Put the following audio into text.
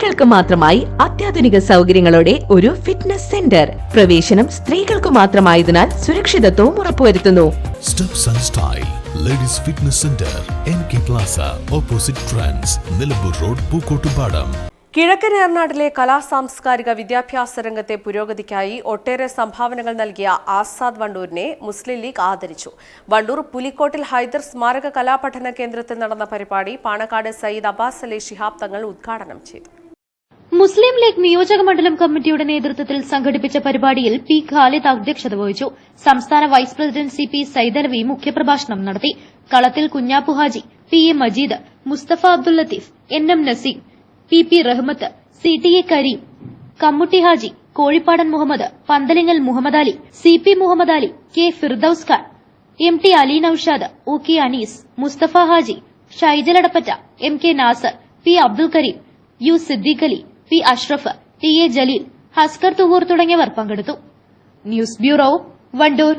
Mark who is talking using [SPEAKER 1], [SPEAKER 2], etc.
[SPEAKER 1] സ്ത്രീകൾക്ക് മാത്രമായി അത്യാധുനിക സൗകര്യങ്ങളോടെ ഒരു ഫിറ്റ്നസ് സെന്റർ പ്രവേശനം സ്ത്രീകൾക്ക് മാത്രമായതിനാൽ സുരക്ഷിതത്വവും ഉറപ്പുവരുത്തുന്നു.
[SPEAKER 2] Ladies fitness centre N K plaza opposite trans Nilambur road Pookkottupadam
[SPEAKER 3] കിഴക്കൻ ഏർനാട്ടിലെ കലാ സാംസ്കാരിക വിദ്യാഭ്യാസ രംഗത്തെ പുരോഗതിക്കായി ഒട്ടേറെ സംഭാവനകൾ നൽകിയ ആസാദ് വണ്ടൂരിനെ മുസ്ലിം ലീഗ് ആദരിച്ചു. വണ്ടൂർ പുലിക്കോട്ടിൽ ഹൈദർ സ്മാരക കലാപഠന കേന്ദ്രത്തിൽ നടന്ന പരിപാടി പാണക്കാട് സയ്യിദ് അബ്ബാസ് അലി ശിഹാബ് തങ്ങൾ ഉദ്ഘാടനം ചെയ്തു.
[SPEAKER 4] മുസ്ലിം ലീഗ് നിയോജക മണ്ഡലം കമ്മിറ്റിയുടെ നേതൃത്വത്തിൽ സംഘടിപ്പിച്ച പരിപാടിയിൽ പി. ഖാലിദ് അധ്യക്ഷത വഹിച്ചു. സംസ്ഥാന vice president C. P. Saidalavi മുഖ്യപ്രഭാഷണം നടത്തി. Kalathil Kunhappu Haji P. A. Majeed Musthafa Abdul Latheef N. M. Naseem P. P. Rahmath C. T. A. Kareem Kammutty Haji Kozhippadan Muhammad Panthalingal Muhammad Ali C. P. Muhammad Ali K. Firdous Khan M. T. Ali Noushad O. K. Anees Musthafa Haji Shaijaladappatta M. K. Nasar P. Abdul Kareem U. Siddique Ali P Ashraf T A Jaleel Haskar Thuvvur തുടങ്ങിയവർ പങ്കെടുത്തു news bureau Wandoor